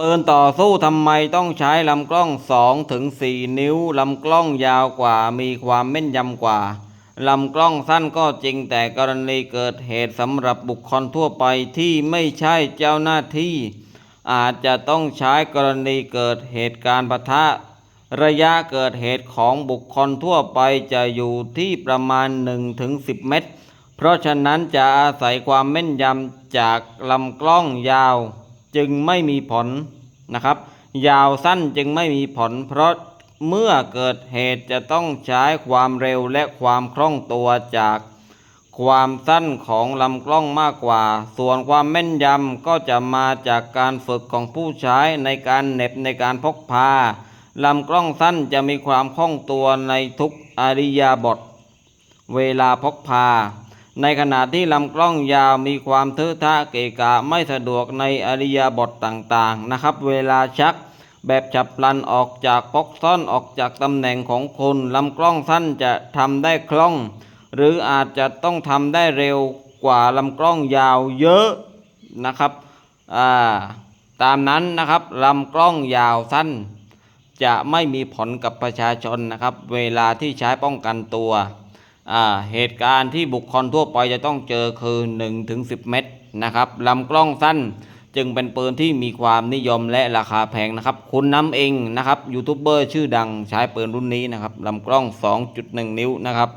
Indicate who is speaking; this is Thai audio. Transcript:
Speaker 1: ปืนต่อสู้ทำไมต้องใช้ลำกล้อง 2 ถึง 4 นิ้ว ลำกล้องยาวกว่ามีความแม่นยำกว่า ลำกล้องสั้นก็จริงแต่กรณีเกิดเหตุสำหรับบุคคลทั่วไปที่ไม่ใช่เจ้าหน้าที่ อาจจะต้องใช้กรณีเกิดเหตุการณ์ปะทะ ระยะเกิดเหตุของบุคคลทั่วไปจะอยู่ที่ประมาณ 1-10 เมตร เพราะฉะนั้นจะอาศัยความแม่นยำจากลำกล้องยาว จึงไม่มีผลนะครับ ยาวสั้นจึงไม่มีผล เพราะเมื่อเกิดเหตุจะต้องใช้ความเร็วและความคล่องตัวจากความสั้นของลำกล้องมากกว่า ส่วนความแม่นยำก็จะมาจากการฝึกของผู้ใช้ในการเน็บในการพกพาลำกล้องสั้นจะมีความคล่องตัวในทุกอริยาบท เวลาพกพา ในขณะที่ลำกล้องยาวมีความเทอะทะเกะกะไม่สะดวกในอริยาบทต่างๆนะครับ เวลาชักแบบฉับพลันออกจากปอกซ่อนออกจากตำแหน่งของคนลำกล้องสั้นจะทำได้คล่อง หรืออาจจะต้องทำได้เร็วกว่าลำกล้องยาวเยอะนะครับาตามนั้นนะครับลำกล้องยาวสั้น จะไม่มีผลกับประชาชนนะครับ เวลาที่ใช้ป้องกันตัว เหตุการณ์ที่บุคคลทั่วไปจะต้องเจอคือ 1-10 เมตรนะครับลำกล้องสั้นจึงเป็นปืนที่มีความนิยมและราคาแพงนะครับ คุณน้ำเองนะครับยูทูบเบอร์ชื่อดังใช้ปืนรุ่นนี้นะครับลำกล้อง 2.1 นิ้วนะครับ